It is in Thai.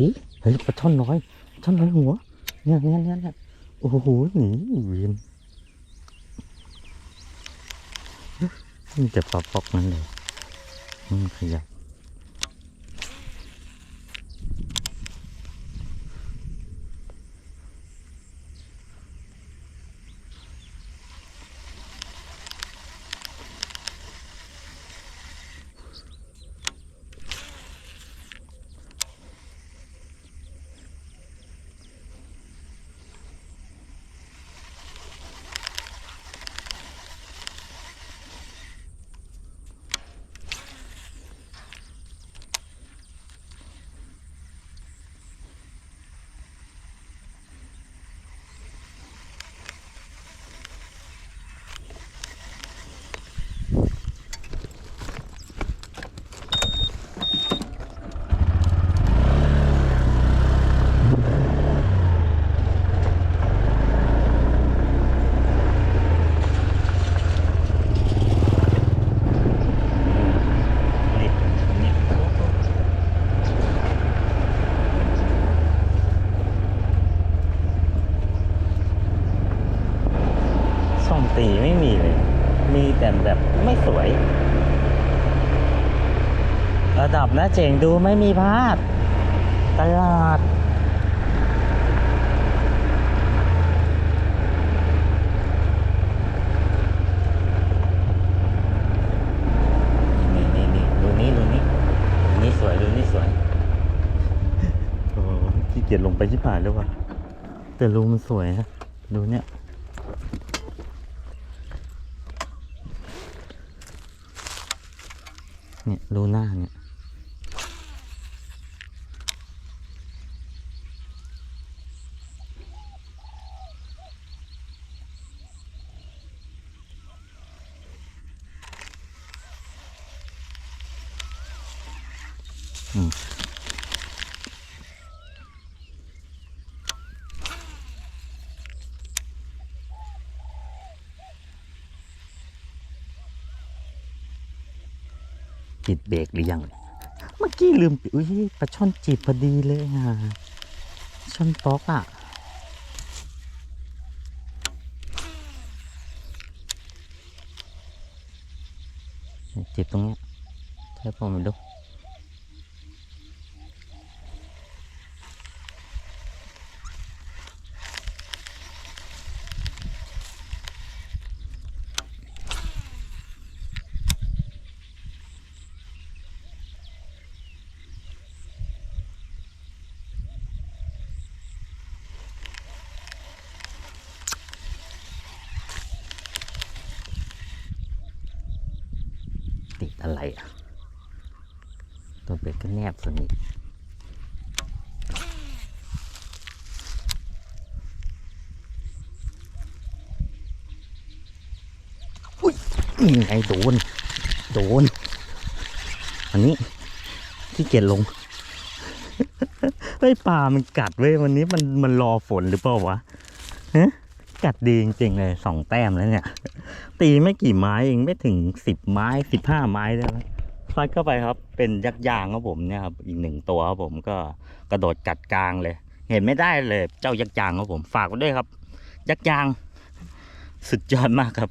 ดิเฮ้ยปลาช่อนน้อยช่อนน้อยหัวเนี่ยเนี่ยเนี่ยเนี่ยโอ้โหหนีเวียนมันจะปลาปอกนั่นเลยมันขยับ ซ่อมตีไม่มีเลย มีแต่แบบไม่สวย ระดับนะเจ๋งดูไม่มีพลาด ตลาดนี่นี่ดูนี้ดูนี้ดูนี้สวยดูนี้สวยโอ้ขี้เกียจลงไปชิบหายแล้วว่ะแต่รูมันสวยฮะดูเนี่ย ดูหน้าเนี่ย ติดเบรกหรือยัง เมื่อกี้ลืมปิดอุ้ยปลาช่อนจีบพอดีเลยฮะช่อนต๊อกอะจีบตรงนี้ใช่ผมไม่รู้ ติดอะไรอะ ตัวเบ็ดก็แนบสนิทอุ้ยนี่ไงโดน โดน อันนี้ที่เกียจลงเฮ้ยปลามันกัดเว้ยวันนี้มันมันรอฝนหรือเปล่าวะฮะ กัดดีจริงๆเลยสองแต้มแล้วเนี่ย ตีไม่กี่ไม้เองไม่ถึงสิบไม้สิบห้าไม้แล้วฟัดเข้าไปครับ เป็นยักษ์ยางครับผมเนี่ยครับอีกหนึ่งตัวครับผมก็กระโดดกัดกลางเลย เห็นไม่ได้เลย เจ้ายักษ์ยางครับผมฝากไว้ด้วยครับ ยักษ์ยาง สุดยอดมากครับ